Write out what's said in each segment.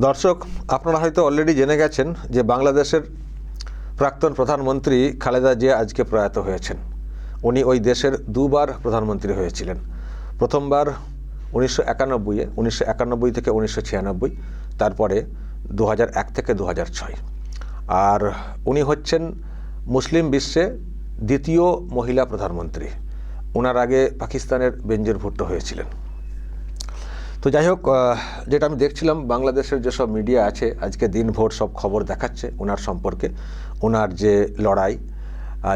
দর্শক, আপনারা হয়তো অলরেডি জেনে গেছেন যে বাংলাদেশের প্রাক্তন প্রধানমন্ত্রী খালেদা জিয়া আজকে প্রয়াত হয়েছেন। উনি ওই দেশের দুবার প্রধানমন্ত্রী হয়েছিলেন। প্রথমবার উনিশশো একানব্বইয়ে উনিশশো একানব্বই থেকে উনিশশো ছিয়ানব্বই, তারপরে দু এক থেকে দু ছয়। আর উনি হচ্ছেন মুসলিম বিশ্বে দ্বিতীয় মহিলা প্রধানমন্ত্রী। ওনার আগে পাকিস্তানের বেঞ্জির ভুট্টো হয়েছিলেন। তো যাই হোক যেটা আমি দেখছিলাম, বাংলাদেশের যেসব মিডিয়া আছে, আজকে দিনভর সব খবর দেখাচ্ছে ওনার সম্পর্কে। ওনার যে লড়াই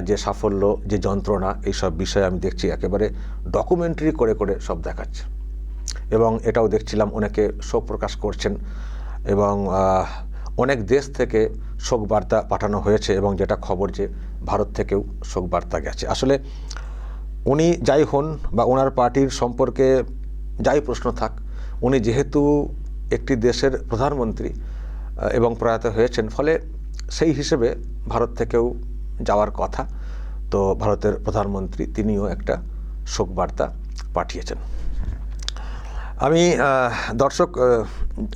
যে সাফল্য, যে যন্ত্রণা, এইসব বিষয়ে আমি দেখছি একেবারে ডকুমেন্টারি করে করে সব দেখাচ্ছে। এবং এটাও দেখছিলাম, অনেকে শোক প্রকাশ করছেন এবং অনেক দেশ থেকে শোক বার্তা পাঠানো হয়েছে এবং যেটা খবর যে ভারত থেকেও শোক বার্তা গেছে। আসলে উনি যাই হন বা ওনার পার্টির সম্পর্কে যাই প্রশ্ন থাক উনি যেহেতু একটি দেশের প্রধানমন্ত্রী এবং প্রয়াত হয়েছেন, ফলে সেই হিসেবে ভারত থেকেও যাওয়ার কথা। তো ভারতের প্রধানমন্ত্রী তিনিও একটা শোক বার্তা পাঠিয়েছেন। আমি দর্শক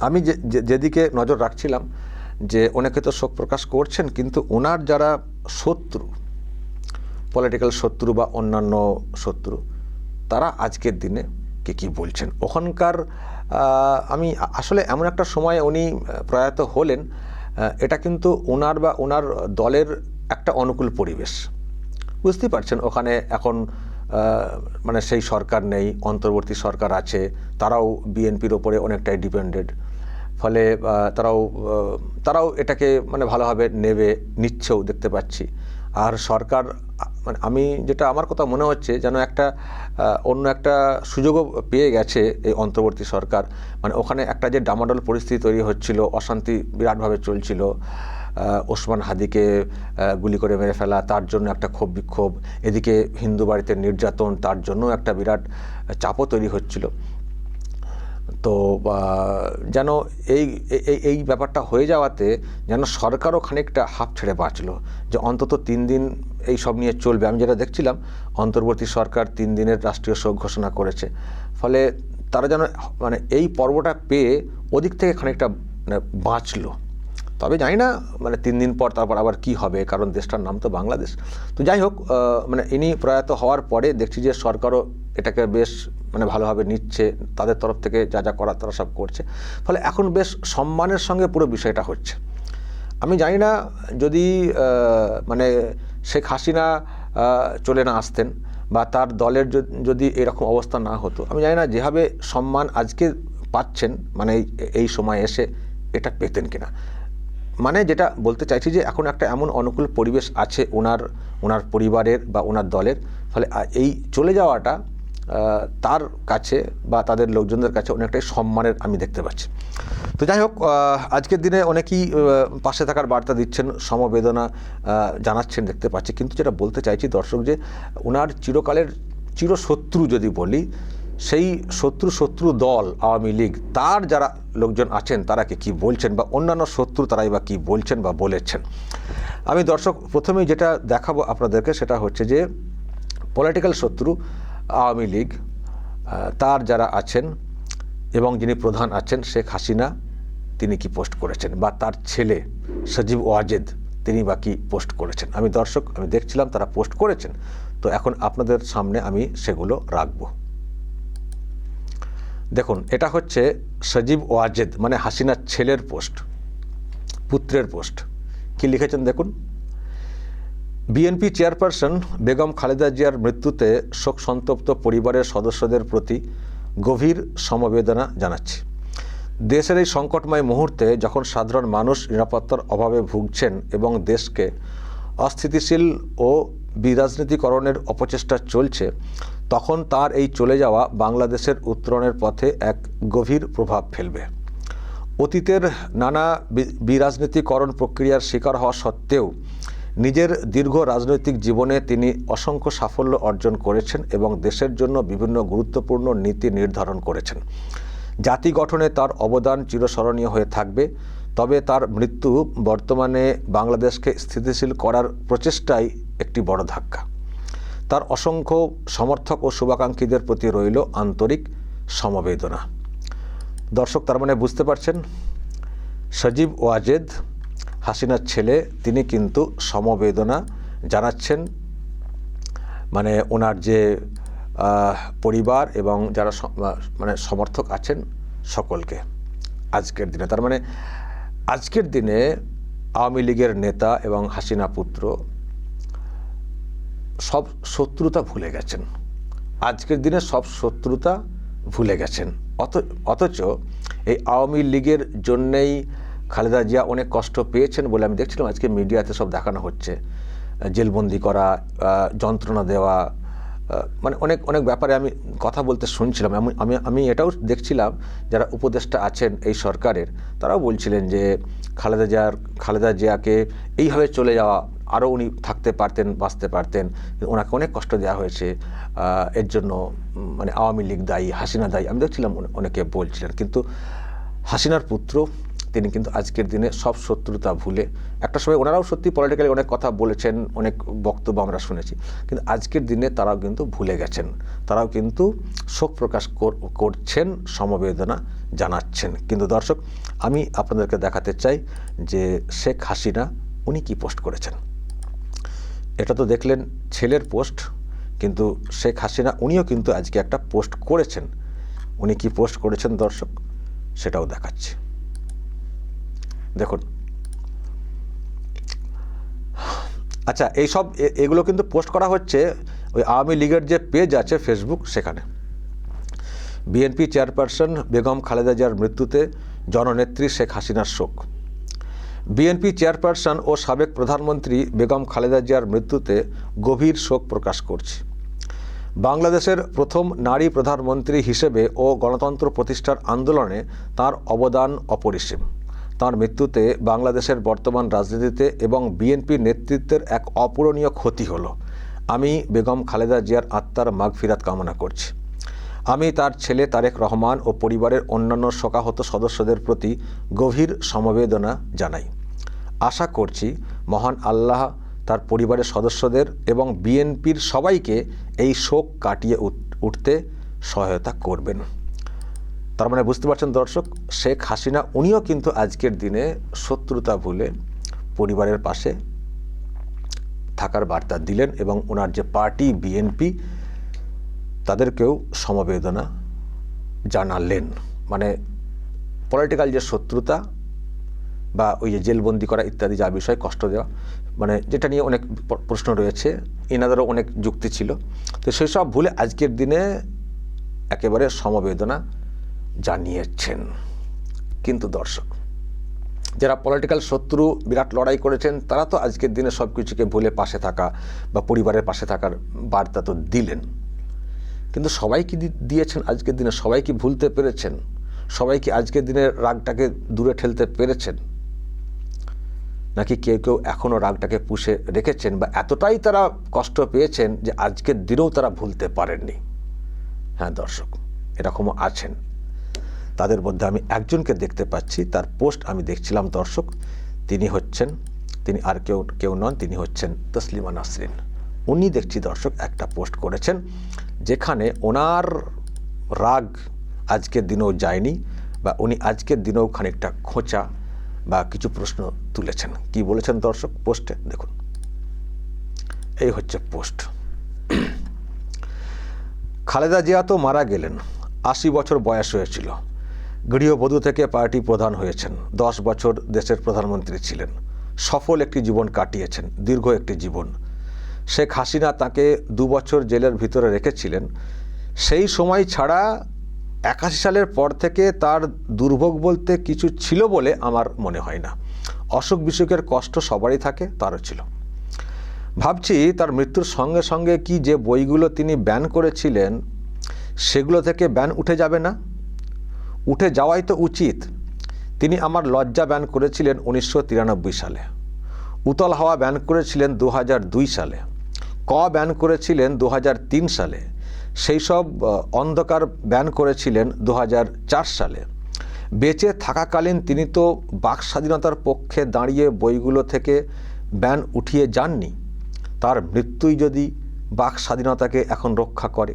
আমি যেদিকে নজর রাখছিলাম যে অনেকে তো শোক প্রকাশ করছেন, কিন্তু ওনার যারা শত্রু পলিটিক্যাল শত্রু বা অন্যান্য শত্রু, তারা আজকের দিনে কে কী বলছেন? ওখানকার আমি আসলে এমন একটা সময় উনি প্রয়াত হলেন এটা কিন্তু ওনার বা ওনার দলের একটা অনুকূল পরিবেশ। বুঝতেই পারছেন, ওখানে এখন মানে সেই সরকার নেই, অন্তর্বর্তী সরকার আছে, তারাও বিএনপির ওপরে অনেকটাই ডিপেন্ডেড। ফলে তারাও তারাও এটাকে মানে ভালোভাবে নেবে, নিচ্ছেও দেখতে পাচ্ছি। আর সরকার মানে আমি যেটা আমার কথা মনে হচ্ছে যেন একটা অন্য একটা সুযোগও পেয়ে গেছে এই অন্তর্বর্তী সরকার। মানে ওখানে একটা যে ডামাডোল পরিস্থিতি তৈরি হচ্ছিল, অশান্তি বিরাটভাবে চলছিল ওসমান হাদিকে গুলি করে মেরে ফেলা, তার জন্য একটা ক্ষোভ বিক্ষোভ, এদিকে হিন্দু বাড়িতে নির্যাতন, তার জন্য একটা বিরাট চাপও তৈরি হচ্ছিল। তো যেন এই, এই- এই ব্যাপারটা হয়ে যাওয়াতে যেন সরকারও খানিকটা হাফ ছেড়ে বাঁচলো যে অন্তত তিন দিন এই সব নিয়ে চলবে। আমি যেটা দেখছিলাম, অন্তর্বর্তী সরকার তিন দিনের রাষ্ট্রীয় শোক ঘোষণা করেছে। ফলে তারা যেন মানে এই পর্বটা পেয়ে ওদিক থেকে খানিকটা মানে বাঁচলো। তবে জানি না মানে তিন দিন পর তারপর আবার কি হবে, কারণ দেশটার নাম তো বাংলাদেশ। তো যাই হোক মানে ইনি প্রয়াত হওয়ার পরে দেখছি যে সরকারও এটাকে বেশ মানে ভালোভাবে নিচ্ছে, তাদের তরফ থেকে যা যা করার তারা সব করছে। ফলে এখন বেশ সম্মানের সঙ্গে পুরো বিষয়টা হচ্ছে। আমি জানি না যদি মানে শেখ হাসিনা চলে না আসতেন বা তার দলের যদি এরকম অবস্থা না হতো, আমি জানি না যেভাবে সম্মান আজকে পাচ্ছেন মানে এই- সময় এসে এটা পেতেন কিনা। মানে যেটা বলতে চাইছি যে এখন একটা এমন অনুকূল পরিবেশ আছে ওনার ওনার পরিবারের বা ওনার দলের, ফলে এই চলে যাওয়াটা তার কাছে বা তাদের লোকজনদের কাছে অনেকটাই সম্মানের আমি দেখতে পাচ্ছি। তো যাই হোক আজকের দিনে অনেকেই পাশে থাকার বার্তা দিচ্ছেন, সমবেদনা জানাচ্ছেন দেখতে পাচ্ছি। কিন্তু যেটা বলতে চাইছি দর্শক যে, ওনার চিরকালের, চিরশত্রু যদি বলি সেই শত্রু শত্রু দল আওয়ামী লীগ, তার যারা লোকজন আছেন, তারা কি বলছেন বা অন্যান্য শত্রু তারাই বা কী বলছেন বা বলেছেন? আমি দর্শক, প্রথমেই যেটা দেখাবো আপনাদেরকে সেটা হচ্ছে যে পলিটিক্যাল শত্রু আওয়ামী লীগ তার যারা আছেন এবং যিনি প্রধান আছেন, শেখ হাসিনা, তিনি কি পোস্ট করেছেন? বা তার ছেলে সজীব ওয়াজেদ, তিনি বা কি পোস্ট করেছেন? আমি দর্শক, আমি দেখছিলাম তারা পোস্ট করেছেন। তো এখন আপনাদের সামনে আমি সেগুলো রাখব। দেখুন, এটা হচ্ছে সজীব ওয়াজেদ মানে হাসিনার ছেলের পোস্ট, পুত্রের পোস্ট। কি লিখেছেন দেখুন? বিএনপি চেয়ারপারসন বেগম খালেদা জিয়ার মৃত্যুতে শোক সন্তপ্ত পরিবারের সদস্যদের প্রতি গভীর সমবেদনা জানাচ্ছি। দেশের এই সংকটময় মুহূর্তে যখন সাধারণ মানুষ নিরাপত্তার অভাবে ভুগছেন এবং দেশকে অস্থিতিশীল ও বিরাজনীতিকরণের অপচেষ্টা চলছে তখন তার এই চলে যাওয়া বাংলাদেশের উত্তরণের পথে এক গভীর প্রভাব ফেলবে। অতীতের নানা বিরাজনীতিকরণ প্রক্রিয়ার শিকার হওয়া সত্ত্বেও নিজের দীর্ঘ রাজনৈতিক জীবনে তিনি অসংখ্য সাফল্য অর্জন করেছেন এবং দেশের জন্য বিভিন্ন গুরুত্বপূর্ণ নীতি নির্ধারণ করেছেন। জাতি গঠনে তার অবদান চিরস্মরণীয় হয়ে থাকবে, তবে তার মৃত্যু বর্তমানে বাংলাদেশকে স্থিতিশীল করার প্রচেষ্টাই একটি বড় ধাক্কা। তার অসংখ্য সমর্থক ও শুভাকাঙ্ক্ষীদের প্রতি রইল আন্তরিক সমবেদনা। দর্শক, তার মানে বুঝতে পারছেন? সজীব ওয়াজেদ, হাসিনার ছেলে, তিনি কিন্তু সমবেদনা জানাচ্ছেন। মানে ওনার যে পরিবার এবং যারা মানে সমর্থক আছেন সকলকে আজকের দিনে। তার মানে আজকের দিনে আওয়ামী লীগের নেতা এবং হাসিনা পুত্র সব শত্রুতা ভুলে গেছেন। আজকের দিনে সব শত্রুতা ভুলে গেছেন। অত, অথচ এই আওয়ামী লীগের জন্যেই খালেদা জিয়া অনেক কষ্ট পেয়েছেন বলে আমি দেখছিলাম। আজকে মিডিয়াতে সব দেখানো হচ্ছে। জেলবন্দি করা যন্ত্রণা দেওয়া মানে অনেক অনেক ব্যাপারে আমি কথা বলতে শুনছিলাম। আমি আমি আমি এটাও দেখছিলাম। যারা উপদেষ্টা আছেন এই সরকারের, তারাও বলছিলেন যে খালেদা জিয়ার, খালেদা জিয়াকে এইভাবে চলে যাওয়া আরও উনি থাকতে পারতেন, বাঁচতে পারতেন। ওনাকে অনেক কষ্ট দেওয়া হয়েছে। এর জন্য মানে আওয়ামী লীগ দায়ী, হাসিনা দায়ী, আমি দেখছিলাম অনেকে বলছিলেন। কিন্তু হাসিনার পুত্র, তিনি কিন্তু আজকের দিনে সব শত্রুতা ভুলে, একটা সময় ওনারাও সত্যি পলিটিক্যালি অনেক কথা বলেছেন, অনেক বক্তব্য আমরা শুনেছি। কিন্তু আজকের দিনে তারাও কিন্তু ভুলে গেছেন। তারাও কিন্তু শোক প্রকাশ কর- করছেন, সমবেদনা জানাচ্ছেন। কিন্তু দর্শক, আমি আপনাদেরকে দেখাতে চাই যে শেখ হাসিনা, উনি কি পোস্ট করেছেন? এটা তো দেখলেন ছেলের পোস্ট, কিন্তু শেখ হাসিনা উনিও কিন্তু আজকে একটা পোস্ট করেছেন। উনি কি পোস্ট করেছেন দর্শক? সেটাও দেখাচ্ছি। দেখুন। আচ্ছা এইসব এগুলো কিন্তু পোস্ট করা হচ্ছে ওই আওয়ামী লীগের যে পেজ আছে ফেসবুক, সেখানে। বিএনপি চেয়ারপারসন বেগম খালেদা জিয়ার মৃত্যুতে জননেত্রী শেখ হাসিনার শোক। বিএনপি চেয়ারপারসন ও সাবেক প্রধানমন্ত্রী বেগম খালেদা জিয়ার মৃত্যুতে গভীর শোক প্রকাশ করছি। বাংলাদেশের প্রথম নারী প্রধানমন্ত্রী হিসেবে ও গণতন্ত্র প্রতিষ্ঠার আন্দোলনে তার অবদান অপরিসীম। তার মৃত্যুতে বাংলাদেশের বর্তমান রাজনীতিতে এবং বিএনপি নেতৃত্বের এক অপূরণীয় ক্ষতি হলো। আমি বেগম খালেদা জিয়ার আত্মার মাগফিরাত কামনা করছি। আমি তার ছেলে তারেক রহমান ও পরিবারের অন্যান্য শোকাহত সদস্যদের প্রতি গভীর সমবেদনা জানাই। আশা করছি মহান আল্লাহ তার পরিবারের সদস্যদের এবং বিএনপির সবাইকে এই শোক কাটিয়ে উঠ- উঠতে সহায়তা করবেন। তার মানে বুঝতে পারছেন দর্শক, শেখ হাসিনা উনিও কিন্তু আজকের দিনে শত্রুতা ভুলে পরিবারের পাশে থাকার বার্তা দিলেন এবং ওনার যে পার্টি বিএনপি তাদেরকেও সমবেদনা জানালেন। মানে পলিটিক্যাল যে শত্রুতা বা ওই যে জেলবন্দি করা ইত্যাদি যা বিষয়, কষ্ট দেওয়া মানে যেটা নিয়ে অনেক প্রশ্ন রয়েছে, এনাদেরও অনেক যুক্তি ছিল। তো সেই সব ভুলে আজকের দিনে একেবারে সমবেদনা জানিয়েছেন। কিন্তু দর্শক, যারা পলিটিক্যাল শত্রু, বিরাট লড়াই করেছেন, তারা তো আজকের দিনে সব কিছুকে ভুলে পাশে থাকা বা পরিবারের পাশে থাকার বার্তা তো দিলেন। কিন্তু সবাই কি দিয়েছেন? আজকের দিনে সবাই কি ভুলতে পেরেছেন? সবাই কি আজকের দিনের রাগটাকে দূরে ঠেলতে পেরেছেন? নাকি কেউ কেউ এখনও রাগটাকে পুষে রেখেছেন বা এতটাই তারা কষ্ট পেয়েছেন যে আজকের দিনেও তারা ভুলতে পারেননি? হ্যাঁ দর্শক, এরকমও আছেন। তাদের মধ্যে আমি একজনকে দেখতে পাচ্ছি, তার পোস্ট আমি দেখছিলাম, দর্শক। তিনি হচ্ছেন, তিনি আর কেউ কেউ নন, তিনি হচ্ছেন তসলিমা নাসরিন। উনি দেখছি, দর্শক, একটা পোস্ট করেছেন। যেখানে ওনার রাগ আজকের দিনেও যায়নি বা উনি আজকের দিনেও খানিকটা খোঁচা বা কিছু প্রশ্ন তুলেছেন। কি বলেছেন দর্শক? পোস্টে দেখুন। এই হচ্ছে পোস্ট। খালেদা জিয়া তো মারা গেলেন, আশি বছর বয়স হয়েছিল। গৃহবধূ থেকে পার্টি প্রধান হয়েছেন, দশ বছর দেশের প্রধানমন্ত্রী ছিলেন। সফল একটি জীবন কাটিয়েছেন, দীর্ঘ একটি জীবন। শেখ হাসিনা তাকে দু বছর জেলের ভিতরে রেখেছিলেন। সেই সময় ছাড়া একাশি সালের পর থেকে তার দুর্ভোগ বলতে কিছু ছিল বলে আমার মনে হয় না। অসুখ বিসুখের কষ্ট সবারই থাকে, তারও ছিল। ভাবছি তার মৃত্যুর সঙ্গে সঙ্গে কি যে বইগুলো তিনি ব্যান করেছিলেন, সেগুলো থেকে ব্যান উঠে যাবে না? উঠে যাওয়াই তো উচিত। তিনি আমার লজ্জা ব্যান করেছিলেন উনিশশো তিরানব্বই সালে। উতল হাওয়া ব্যান করেছিলেন দু সালে। ক ব্যান করেছিলেন দু সালে। সেই সব অন্ধকার ব্যান করেছিলেন দু হাজার চার সালে। বেঁচে থাকাকালীন তিনি তো বাক স্বাধীনতার পক্ষে দাঁড়িয়ে বইগুলো থেকে ব্যান উঠিয়ে যাননি। তার মৃত্যুই যদি বাক স্বাধীনতাকে এখন রক্ষা করে।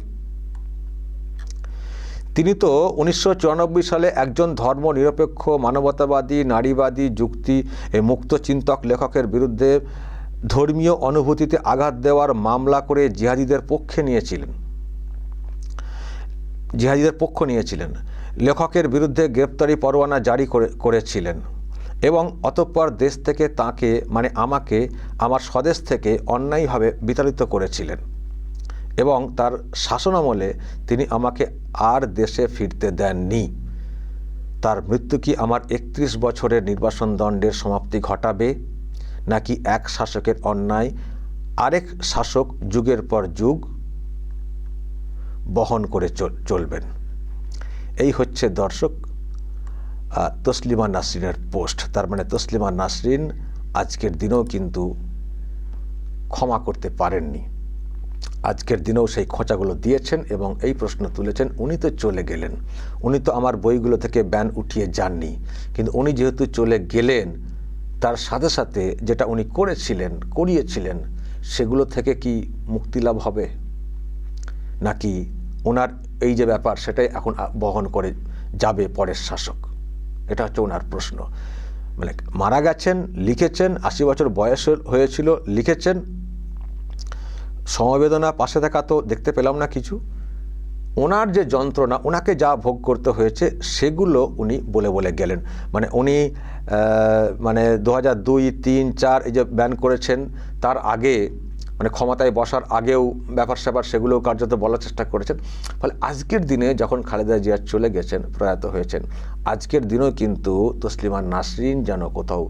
তিনি তো উনিশশো চুরানব্বই সালে একজন ধর্মনিরপেক্ষ, মানবতাবাদী, নারীবাদী, যুক্তি মুক্ত চিন্তক লেখকের বিরুদ্ধে ধর্মীয় অনুভূতিতে আঘাত দেওয়ার মামলা করে জিহাদিদের পক্ষে নিয়েছিলেন। জিহাদিদের পক্ষ নিয়েছিলেন। লেখকের বিরুদ্ধে গ্রেপ্তারি পরোয়ানা জারি করে, করেছিলেন এবং অতঃপর দেশ থেকে তাকে মানে আমাকে, আমার স্বদেশ থেকে অন্যায়ভাবে বিতাড়িত করেছিলেন। এবং তার শাসনামলে তিনি আমাকে আর দেশে ফিরতে দেননি। তার মৃত্যু কি আমার একত্রিশ বছরের নির্বাসন দণ্ডের সমাপ্তি ঘটাবে? নাকি এক শাসকের অন্যায় আরেক শাসক যুগের পর যুগ বহন করে চলবেন? এই হচ্ছে দর্শক তসলিমা নাসরিনের পোস্ট। তার মানে তসলিমা নাসরিন আজকের দিনেও কিন্তু ক্ষমা করতে পারেননি। আজকের দিনেও সেই খোঁচাগুলো দিয়েছেন এবং এই প্রশ্ন তুলেছেন, উনি তো চলে গেলেন। উনি তো আমার বইগুলো থেকে ব্যান উঠিয়ে যাননি। কিন্তু উনি যেহেতু চলে গেলেন, তার সাথে সাথে যেটা উনি করেছিলেন, করিয়েছিলেন, সেগুলো থেকে কি মুক্তি লাভ হবে? নাকি ওনার এই যে ব্যাপার, সেটাই এখন বহন করে যাবে পরের শাসক? এটা হচ্ছে ওনার প্রশ্ন। মানে মারা গেছেন, লিখেছেন, আশি বছর বয়স হয়েছিল, লিখেছেন সমবেদনা পাশে থাকা তো দেখতে পেলাম না কিছু। ওনার যে যন্ত্রণা, ওনাকে যা ভোগ করতে হয়েছে, সেগুলো উনি বলে বলে গেলেন। মানে উনি মানে দু হাজার দুই, তিন, চার এই যে ব্যান করেছেন, তার আগে মানে ক্ষমতায় বসার আগেও ব্যাপার স্যাপার সেগুলোও কার্যত বলার চেষ্টা করেছেন। ফলে আজকের দিনে যখন খালেদা জিয়া চলে গেছেন, প্রয়াত হয়েছেন, আজকের দিনেও কিন্তু তসলিমা নাসরিন যেন কোথাও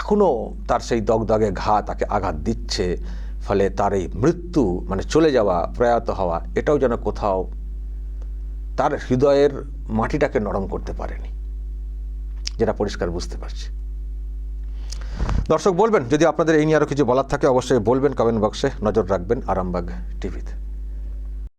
এখনও তার সেই দগদগে ঘা তাকে আঘাত দিচ্ছে ফলে তার এই মৃত্যু মানে চলে যাওয়া, প্রয়াত হওয়া, এটাও যেন কোথাও তার হৃদয়ের মাটিটাকে নরম করতে পারেনি, যেটা পরিষ্কার বুঝতে পারছি। দর্শক, বলবেন, যদি আপনাদের এই নিয়ে আরও কিছু বলার থাকে, অবশ্যই বলবেন কমেন্ট বক্সে নজর রাখবেন, আরামবাগ টিভিতে।